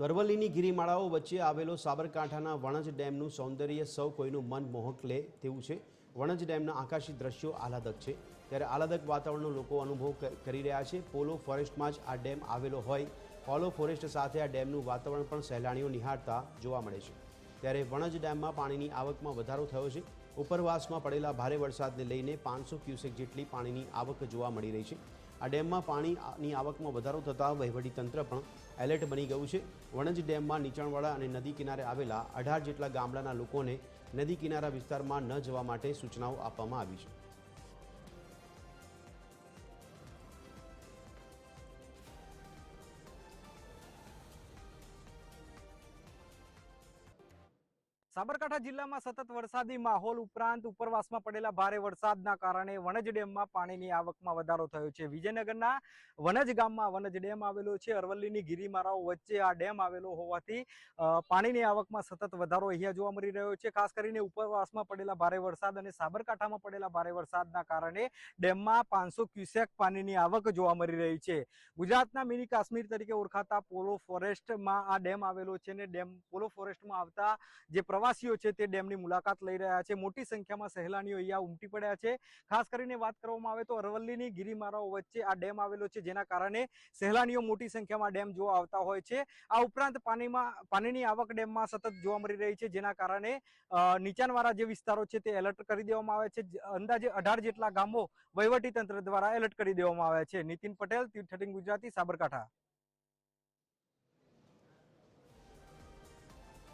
અરવલ્લીની ગિરિમાળાઓ વચ્ચે આવેલો સાબરકાંઠાના વણજ ડેમનું સૌંદર્ય સૌ કોઈનું મન મોહક લે તેવું છે. વણજ ડેમના આકાશી દ્રશ્યો આહલાદક છે. ત્યારે આહલાદક વાતાવરણનો લોકો અનુભવ કરી રહ્યા છે. પોલો ફોરેસ્ટમાં જ આ ડેમ આવેલો હોય. પોલો ફોરેસ્ટ સાથે આ ડેમનું વાતાવરણ પણ સહેલાણીઓ નિહાળતા જોવા મળે છે. ત્યારે વણજ ડેમમાં પાણીની આવકમાં વધારો થયો છે. ઉપરવાસમાં પડેલા ભારે વરસાદને લઈને પાંચસો ક્યુસેક જેટલી પાણીની આવક જોવા મળી રહી છે. આ ડેમમાં પાણીની આવકમાં વધારો થતાં વહીવટીતંત્ર પણ એલર્ટ બની ગયું છે. વણજ ડેમમાં નીચાણવાળા અને નદી કિનારે આવેલા અઢાર જેટલા ગામડાના લોકોને નદી કિનારા વિસ્તારમાં ન જવા માટે સૂચનાઓ આપવામાં આવી છે. સાબરકાંઠા જિલ્લામાં સતત વરસાદી માહોલ ઉપરાંત ઉપરવાસમાં પડેલા ભારે વરસાદના કારણે વણજ ડેમમાં પાણીની આવકમાં વધારો થયો છે. વિજયનગરના વનજ ગામમાં વનજ ડેમ આવેલો છે. અરવલ્લીની ગિરિમારાઓ વચ્ચે આ ડેમ આવેલો હોવાથી પાણીની આવકમાં સતત વધારો અહીંયા જોવા મળી રહ્યો છે. ખાસ કરીને ઉપરવાસમાં પડેલા ભારે વરસાદ અને સાબરકાંઠામાં પડેલા ભારે વરસાદના કારણે ડેમમાં પાંચસો ક્યુસેક પાણીની આવક જોવા મળી રહી છે. ગુજરાતના મિની કાશ્મીર તરીકે ઓળખાતા પોલો ફોરેસ્ટમાં આ ડેમ આવેલો છે અને ડેમ, પોલો ફોરેસ્ટમાં આવતા જે પ્રવાસીઓ છે તે ડેમની મુલાકાત લઈ રહ્યા છે. મોટી સંખ્યામાં સહેલાણીઓ અહીંયા ઉમટી પડ્યા છે. ખાસ કરીને વાત કરવામાં આવે તો અરવલ્લીની ગિરિમારાઓ વચ્ચે આ ડેમ આવેલો છે, જેના કારણે સહેલાણીઓ મોટી સંખ્યામાં ડેમ જોવા આવતા હોય છે. આ ઉપરાંત પાણીમાં, પાણીની આવક ડેમમાં સતત જોવા મળી રહી છે, જેના કારણે નીચાણવાળા જે વિસ્તારો છે તે એલર્ટ કરી દેવામાં આવે છે. અંદાજે અઢાર જેટલા ગામો વહીવટી તંત્ર દ્વારા એલર્ટ કરી દેવામાં આવ્યા છે. નીતિન પટેલ, તીર્થટિંગ ગુજરાતી, સાબરકાંઠા.